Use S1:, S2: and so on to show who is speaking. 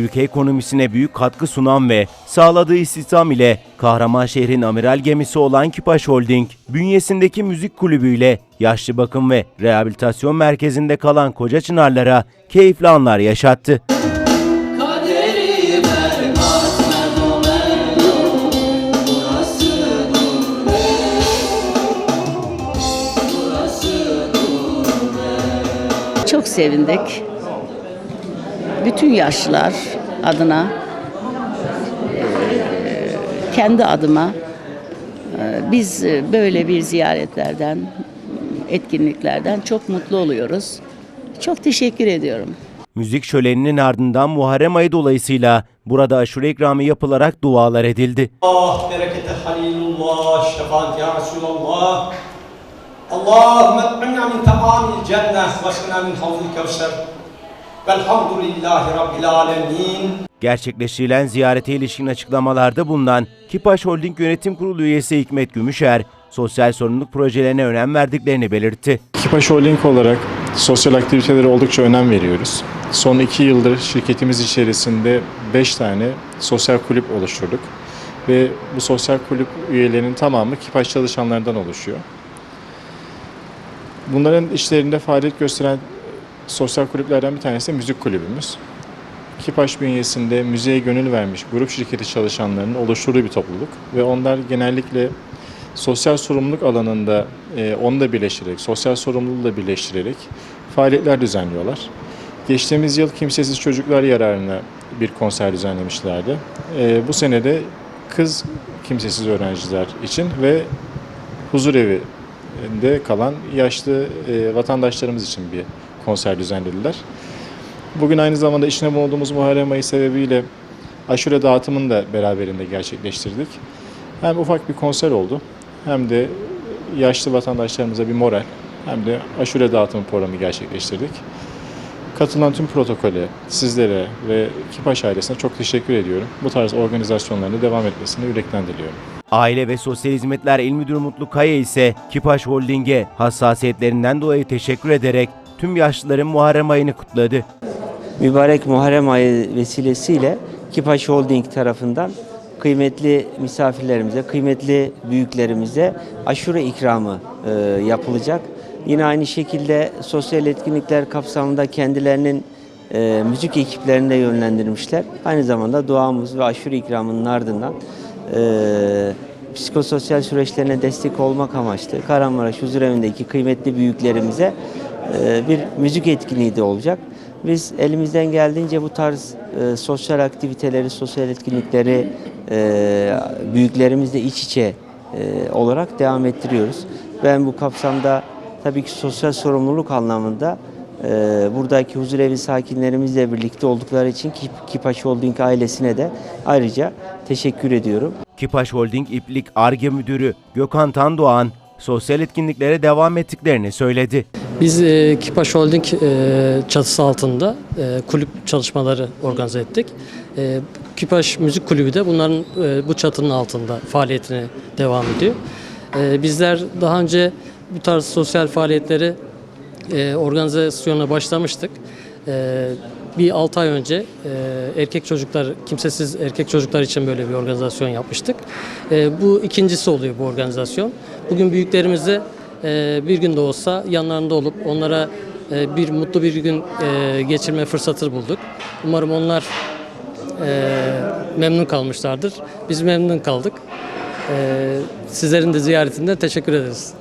S1: ülke ekonomisine büyük katkı sunan ve sağladığı istihdam ile Kahramanşehir'in amiral gemisi olan Kipaş Holding, bünyesindeki müzik kulübüyle yaşlı bakım ve rehabilitasyon merkezinde kalan koca çınarlara keyifli anlar yaşattı.
S2: Çok sevindik. Bütün yaşlılar adına, eee, kendi adıma eee, biz e, böyle bir ziyaretlerden, etkinliklerden çok mutlu oluyoruz. Çok teşekkür ediyorum.
S1: Müzik şöleninin ardından Muharrem ayı dolayısıyla burada aşure ikramı yapılarak dualar edildi.
S3: Allah berekete halilullah, şefaat ya Resulallah. Allahümme min tamamil cennet ve min havzil kevser. Velhamdülillahi Rabbil alemin.
S1: Gerçekleştirilen ziyarete ilişkin açıklamalarda bulunan Kipaş Holding Yönetim Kurulu üyesi Hikmet Gümüşer, sosyal sorumluluk projelerine önem verdiklerini belirtti.
S4: Kipaş Holding olarak sosyal aktivitelere oldukça önem veriyoruz. Son iki yıldır şirketimiz içerisinde 5 tane sosyal kulüp oluşturduk. Ve bu sosyal kulüp üyelerinin tamamı Kipaş çalışanlarından oluşuyor. Bunların işlerinde faaliyet gösteren sosyal kulüplerden bir tanesi müzik kulübümüz. Kipaş bünyesinde müziğe gönül vermiş grup şirketi çalışanlarının oluşturduğu bir topluluk ve onlar genellikle sosyal sorumluluk alanında e, onu da birleştirerek, sosyal sorumluluğu da birleştirerek faaliyetler düzenliyorlar. Geçtiğimiz yıl kimsesiz çocuklar yararına bir konser düzenlemişlerdi. E, bu sene de kız kimsesiz öğrenciler için ve huzur evinde kalan yaşlı e, vatandaşlarımız için bir konser düzenlediler. Bugün aynı zamanda içine bulunduğumuz Muharrem ayı sebebiyle aşure dağıtımını da beraberinde gerçekleştirdik. Hem ufak bir konser oldu hem de yaşlı vatandaşlarımıza bir moral hem de aşure dağıtımı programı gerçekleştirdik. Katılan tüm protokole, sizlere ve Kipaş ailesine çok teşekkür ediyorum. Bu tarz organizasyonların devam etmesini yürekten diliyorum.
S1: Aile ve Sosyal Hizmetler İl Müdürü Mutlu Kaya ise Kipaş Holding'e hassasiyetlerinden dolayı teşekkür ederek tüm yaşlıların Muharrem ayını kutladı.
S5: mübarek Muharrem ayı vesilesiyle Kipaş Holding tarafından kıymetli misafirlerimize, kıymetli büyüklerimize aşure ikramı e, yapılacak. Yine aynı şekilde sosyal etkinlikler kapsamında kendilerinin e, müzik ekiplerine yönlendirmişler. Aynı zamanda duamız ve aşure ikramının ardından e, psikososyal süreçlerine destek olmak amaçlı Kahramanmaraş Huzurevindeki kıymetli büyüklerimize e, bir müzik etkinliği de olacak. Biz elimizden geldiğince bu tarz e, sosyal aktiviteleri, sosyal etkinlikleri e, büyüklerimizle iç içe e, olarak devam ettiriyoruz. Ben bu kapsamda tabii ki sosyal sorumluluk anlamında e, buradaki huzurevi sakinlerimizle birlikte oldukları için Kip- Kipaş Holding ailesine de ayrıca teşekkür ediyorum.
S1: Kipaş Holding İplik Arge Müdürü Gökhan Tandoğan, sosyal etkinliklere devam ettiklerini söyledi.
S6: Biz e, Kipaş Holding e, çatısı altında e, kulüp çalışmaları organize ettik. E, Kipaş Müzik Kulübü de bunların e, bu çatının altında faaliyetine devam ediyor. E, bizler daha önce bu tarz sosyal faaliyetleri e, organizasyona başlamıştık. E, bir 6 ay önce e, erkek çocuklar, kimsesiz erkek çocuklar için böyle bir organizasyon yapmıştık. E, bu ikincisi oluyor bu organizasyon. Bugün büyüklerimize e, bir gün de olsa yanlarında olup onlara bir mutlu bir gün geçirme fırsatı bulduk. Umarım onlar memnun kalmışlardır. Biz memnun kaldık. Sizlerin de ziyaretinden teşekkür ederiz.